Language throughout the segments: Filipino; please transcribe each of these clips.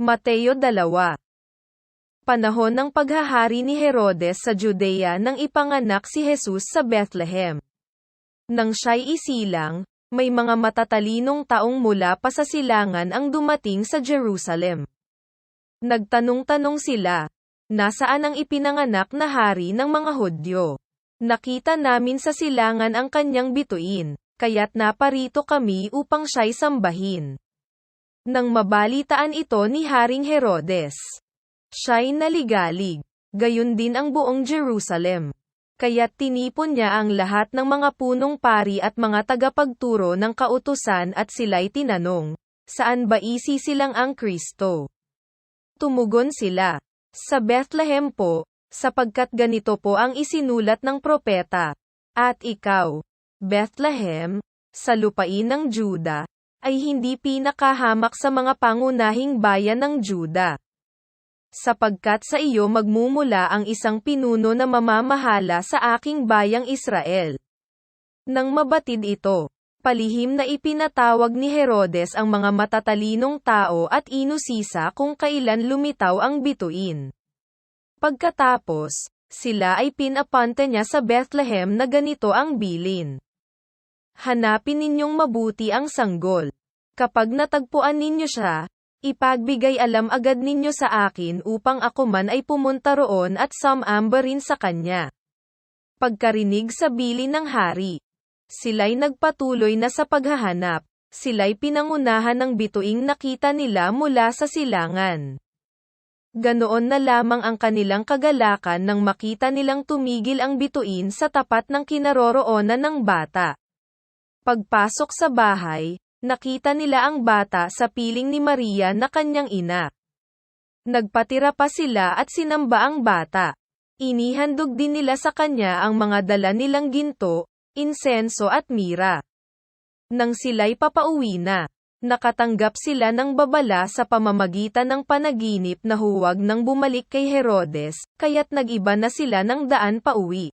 Mateo 2 Panahon ng paghahari ni Herodes sa Judea nang ipanganak si Jesus sa Bethlehem. Nang siya'y isilang, may mga matatalinong taong mula pa sa silangan ang dumating sa Jerusalem. Nagtanong-tanong sila, nasaan ang ipinanganak na hari ng mga Hudyo? Nakita namin sa silangan ang kanyang bituin, kaya't naparito kami upang siya'y sambahin. Nang mabalitaan ito ni Haring Herodes, siya'y naligalig, gayon din ang buong Jerusalem. Kaya't tinipon niya ang lahat ng mga punong pari at mga tagapagturo ng kautusan at sila'y tinanong, saan ba isisilang ang Kristo? Tumugon sila, sa Bethlehem po, sapagkat ganito po ang isinulat ng propeta. At ikaw, Bethlehem, sa lupain ng Juda, ay hindi pinakahamak sa mga pangunahing bayan ng Juda. Sapagkat sa iyo magmumula ang isang pinuno na mamamahala sa aking bayang Israel. Nang mabatid ito, palihim na ipinatawag ni Herodes ang mga matatalinong tao at inusisa kung kailan lumitaw ang bituin. Pagkatapos, sila ay pinapante niya sa Bethlehem na ganito ang bilin. Hanapin ninyong mabuti ang sanggol. Kapag natagpuan ninyo siya, ipagbigay alam agad ninyo sa akin upang ako man ay pumunta roon at samamba rin sa kanya. Pagkarinig sa bilin ng hari, sila'y nagpatuloy na sa paghahanap, sila'y pinangunahan ng bituing nakita nila mula sa silangan. Ganoon na lamang ang kanilang kagalakan nang makita nilang tumigil ang bituin sa tapat ng kinaroroonan ng bata. Pagpasok sa bahay, nakita nila ang bata sa piling ni Maria na kanyang ina. Nagpatira pa sila at sinamba ang bata. Inihandog din nila sa kanya ang mga dala nilang ginto, insenso at mira. Nang sila'y papauwi na, Nakatanggap sila ng babala sa pamamagitan ng panaginip na huwag nang bumalik kay Herodes, kaya't nag-iba na sila ng daan pauwi.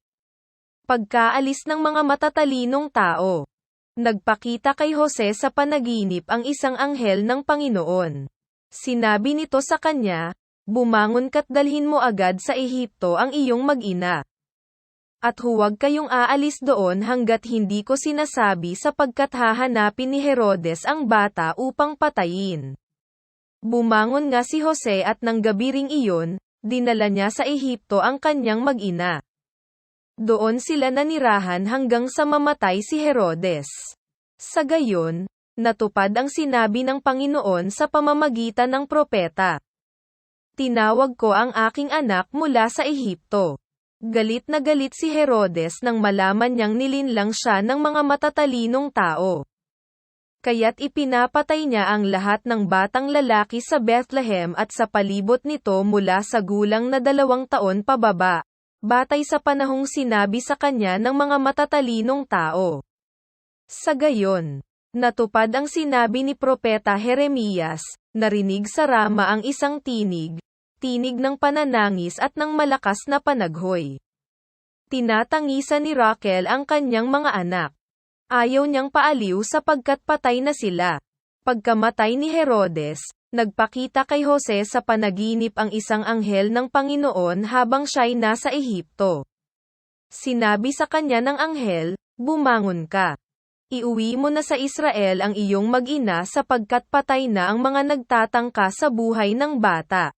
Pagkaalis ng mga matatalinong tao, nagpakita kay Jose sa panaginip ang isang anghel ng Panginoon. Sinabi nito sa kanya, bumangon ka't dalhin mo agad sa Ehipto ang iyong mag-ina. At huwag kayong aalis doon hanggat hindi ko sinasabi sapagkat hahanapin ni Herodes ang bata upang patayin. Bumangon nga si Jose at nang gabi ring iyon, dinala niya sa Ehipto ang kanyang mag-ina. Doon sila nanirahan hanggang sa mamatay si Herodes. Sa gayon, natupad ang sinabi ng Panginoon sa pamamagitan ng propeta. Tinawag ko ang aking anak mula sa Ehipto. Galit na galit si Herodes nang malaman niyang nilinlang siya ng mga matatalinong tao. Kaya't ipinapatay niya ang lahat ng batang lalaki sa Bethlehem at sa palibot nito mula sa gulang na dalawang taon pababa, batay sa panahong sinabi sa kanya ng mga matatalinong tao. Sa gayon, natupad ang sinabi ni Propeta Jeremias, narinig sa Rama ang isang tinig, tinig ng pananangis at ng malakas na panaghoy. Tinatangisa ni Raquel ang kanyang mga anak. Ayaw niyang paaliw sapagkat patay na sila. Pagkamatay ni Herodes, nagpakita kay Jose sa panaginip ang isang anghel ng Panginoon habang siya'y nasa Ehipto. Sinabi sa kanya ng anghel, bumangon ka. Iuwi mo na sa Israel ang iyong mag-ina sapagkat patay na ang mga nagtatangka sa buhay ng bata.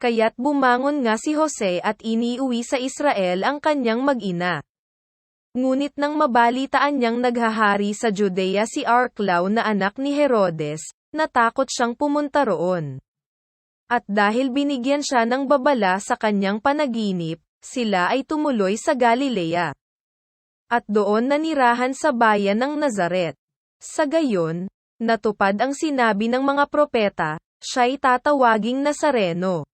Kaya't bumangon nga si Jose at iniuwi sa Israel ang kanyang mag-ina. Ngunit nang mabalitaan niyang naghahari sa Judea si Arclao na anak ni Herodes, natakot siyang pumunta roon. At dahil binigyan siya ng babala sa kanyang panaginip, sila ay tumuloy sa Galilea. At doon nanirahan sa bayan ng Nazaret. Sa gayon, natupad ang sinabi ng mga propeta, siya'y tatawaging Nazareno.